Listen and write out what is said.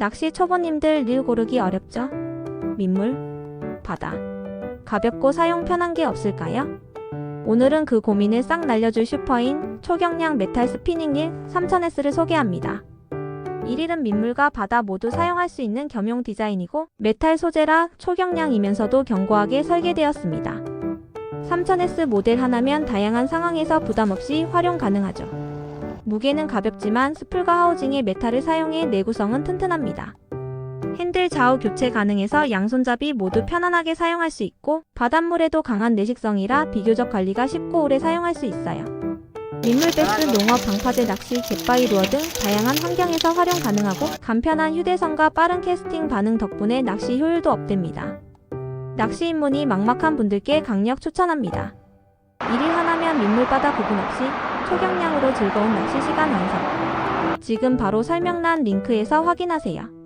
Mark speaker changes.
Speaker 1: 낚시 초보님들 늘 고르기 어렵죠? 민물, 바다. 가볍고 사용 편한 게 없을까요? 오늘은 그 고민을 싹 날려줄 슈퍼인 초경량 메탈 스피닝 릴 3000S를 소개합니다. 1일은 민물과 바다 모두 사용할 수 있는 겸용 디자인이고 메탈 소재라 초경량이면서도 견고하게 설계되었습니다. 3000S 모델 하나면 다양한 상황에서 부담 없이 활용 가능하죠. 무게는 가볍지만 스풀과 하우징에 메탈을 사용해 내구성은 튼튼합니다. 핸들 좌우 교체 가능해서 양손잡이 모두 편안하게 사용할 수 있고 바닷물에도 강한 내식성이라 비교적 관리가 쉽고 오래 사용할 수 있어요. 민물 베스, 농업, 방파제, 낚시, 갯바위 루어 등 다양한 환경에서 활용 가능하고 간편한 휴대성과 빠른 캐스팅 반응 덕분에 낚시 효율도 업됩니다. 낚시 입문이 막막한 분들께 강력 추천합니다. 1일 하나면 민물바다 구분 없이 초경량으로 즐거운 낚시 시간 완성. 지금 바로 설명란 링크에서 확인하세요.